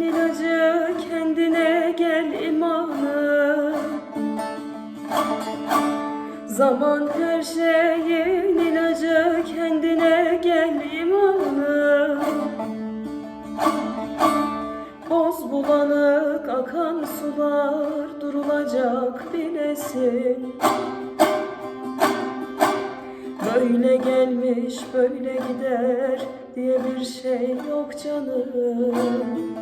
ilacı kendine gel imanı. Zaman her şeyin ilacı kendine gel imanı. Boz bulanık akan sular durulacak bilesin. Böyle gelmiş böyle gider diye bir şey yok canım.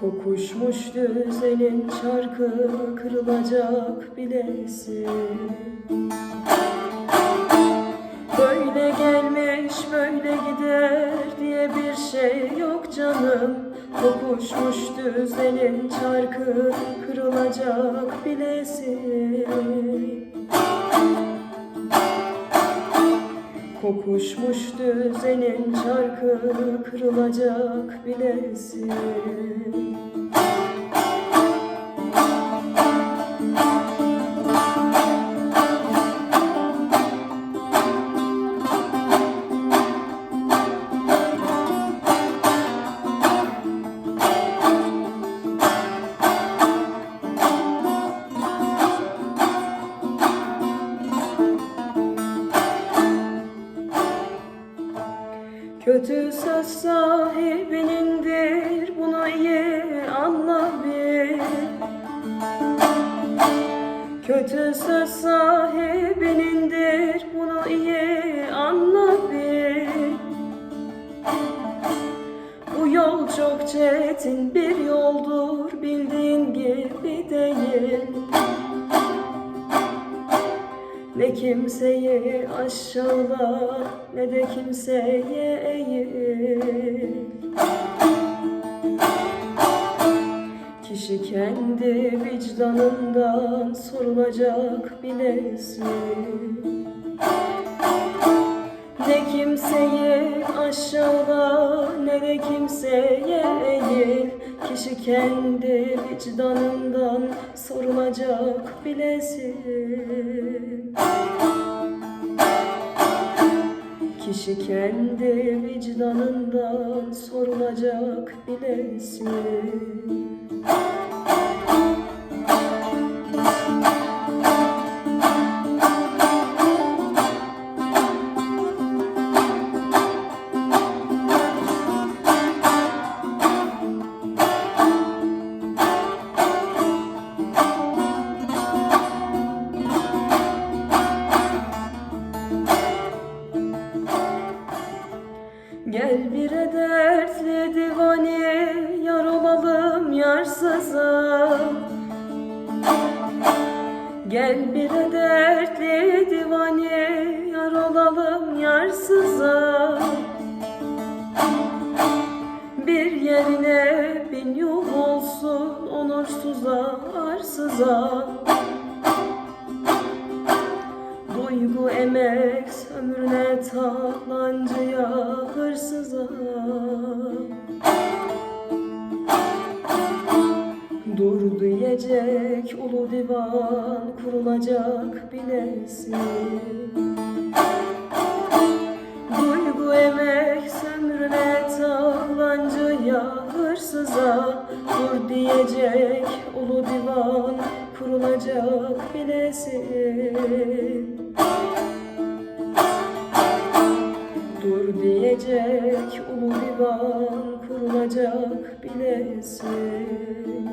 Kokuşmuş düzenin çarkı kırılacak bilesin. Böyle gelmiş böyle gider diye bir şey yok canım. Kokuşmuş düzenin çarkı kırılacak bilesin Kokuşmuş düzenin çarkı kırılacak bilesin Kötü söz sahibinindir bunu iyi anla bil Kötü söz sahibinindir bunu iyi anla bil Bu yol çok çetin bir yoldur bildiğin gibi değil ne kimseyi aşağıla ne de kimseye eğil. Kişi kendi vicdanından sorulacak bilesin Ne kimseyi aşağıla ne de kimseye eğil. Kişi kendi vicdanından sorulacak bilesin Kişi kendi vicdanından sorulacak bilesin Gel bire dertli divane yar olalım yarsıza Gel bire dertli divane yar olalım yarsıza Bir yerine bin yol olsun onursuza arsıza Duygu emek sömürüne talancıya hırsıza. Dur diyecek ulu divan kurulacak bilesin. Duygu emek sömürüne talancıya hırsıza diyecek ulu divan kurulacak bilesin Dur diyecek ulu divan kurulacak bilesin